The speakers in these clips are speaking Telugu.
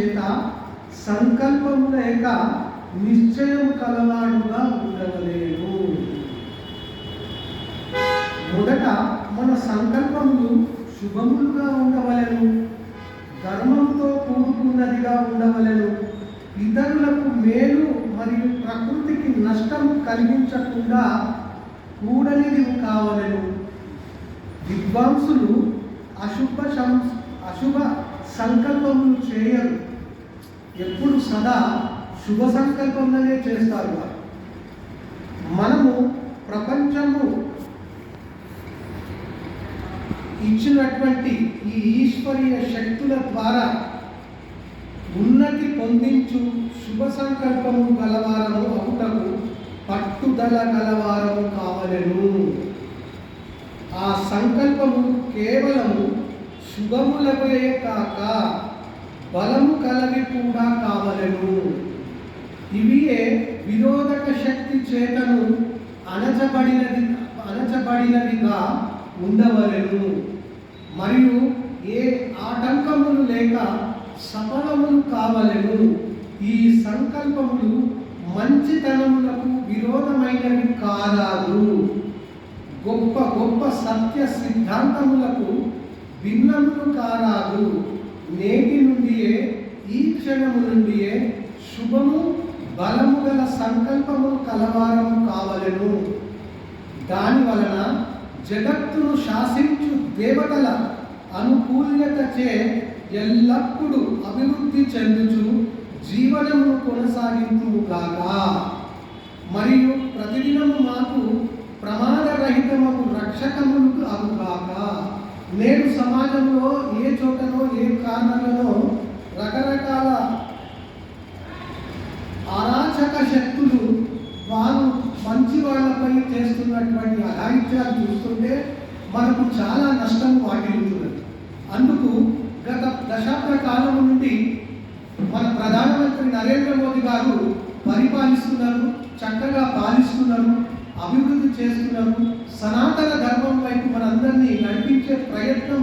చేత సంకల్పం లేక నిశ్చయం కలవాడుగా ఉండవలేను మొదట మన సంకల్పములు శుభములుగా ఉండవలెను ధర్మంతో కూడుకున్నదిగా ఉండవలెను ఇతరులకు మేలు మరియు ప్రకృతికి నష్టం కలిగించకుండా కూడనిది కావలను. విద్వాంసులు అశుభ సం- అశుభ సంకల్పములు చేయరు. ఎప్పుడు సదా శుభ సంకల్పంలోనే చేస్తారు వారు. మనము ప్రపంచము ఇచ్చినటువంటి ఈ ఈశ్వరీయ శక్తుల ద్వారా ఉన్నతి పొందించు శుభ సంకల్పము గలవారము అవుటకు పట్టుదల గలవారము కావలెను ఆ సంకల్పము కేవలము శుభములకే కాక కలవి కూడా కావలెను. ఇవియే విరోధక శక్తి చేతను అణచబడినది అణచబడినవిగా ఉండవలెను. మరియు ఏ ఆటంకములు లేక సఫలములు కావలెను. ఈ సంకల్పములు మంచితనములకు విరోధమైనవి కారాదు. గొప్ప గొప్ప సత్య సిద్ధాంతములకు భిన్నములు కారాదు. నేటి నుండియే ఈ క్షణము నుండియే శుభము బలము గల సంకల్పము కలవారము కావలను. దాని వలన జగత్తును శాసించు దేవతల అనుకూల్యతచే ఎల్లప్పుడూ అభివృద్ధి చెందుచు జీవనము కొనసాగించుగాక మరియు ప్రతిదినము మాకు ప్రమాదరహితము రక్షకములు అగుగాక. నేడు సమాజంలో ఏ చోటనో చేస్తున్నటువంటి అఘాయిత్యాలు చూస్తుంటే మనకు చాలా నష్టం వాటిల్లుతున్నది. అందుకు గత దశాబ్ద కాలం నుండి మన ప్రధానమంత్రి నరేంద్ర మోదీ గారు పరిపాలిస్తున్నారు చక్కగా పాలిస్తున్నారు అభివృద్ధి చేస్తున్నారు సనాతన ధర్మం వైపు మనందరినీ నడిపించే ప్రయత్నం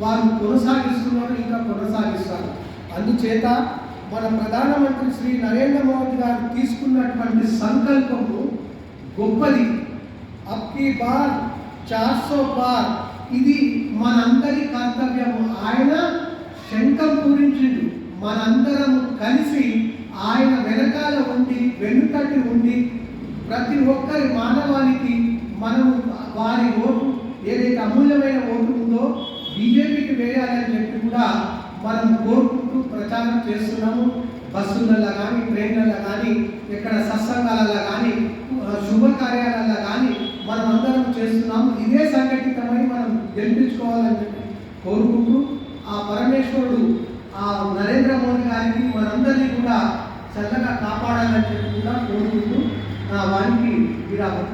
వారు కొనసాగిస్తున్నారు ఇంకా కొనసాగిస్తారు. అందుచేత మన ప్రధానమంత్రి శ్రీ నరేంద్ర మోదీ గారు తీసుకున్నటువంటి సంకల్పము గొప్పది. అప్కి బార్ చార్సో బార్. ఇది మనందరి కర్తవ్యము. ఆయన శంఖం పూరించిండు. మనందరము కలిసి ఆయన వెనకాల ఉండి వెనుకటి ఉండి ప్రతి ఒక్కరి మానవానికి మనము వారి ఓటు ఏదైతే అమూల్యమైన ఓటు ఉందో బీజేపీకి వేయాలని చెప్పి కూడా మనం కోరుకుంటూ ప్రచారం చేస్తున్నాము. బస్సులలో కానీ ట్రైన్లలో కానీ ఇక్కడ సత్సంగాలలో కానీ శుభకార్యాల కానీ మనం అందరం చేస్తున్నాము ఇదే సంఘటితమై మనం గెలిపించుకోవాలని చెప్పి కోరుకుంటూ ఆ పరమేశ్వరుడు ఆ నరేంద్ర మోదీ గారికి మనందరినీ కూడా చల్లగా కాపాడాలని చెప్పి కూడా కోరుకుంటూ నా వారికి విరామం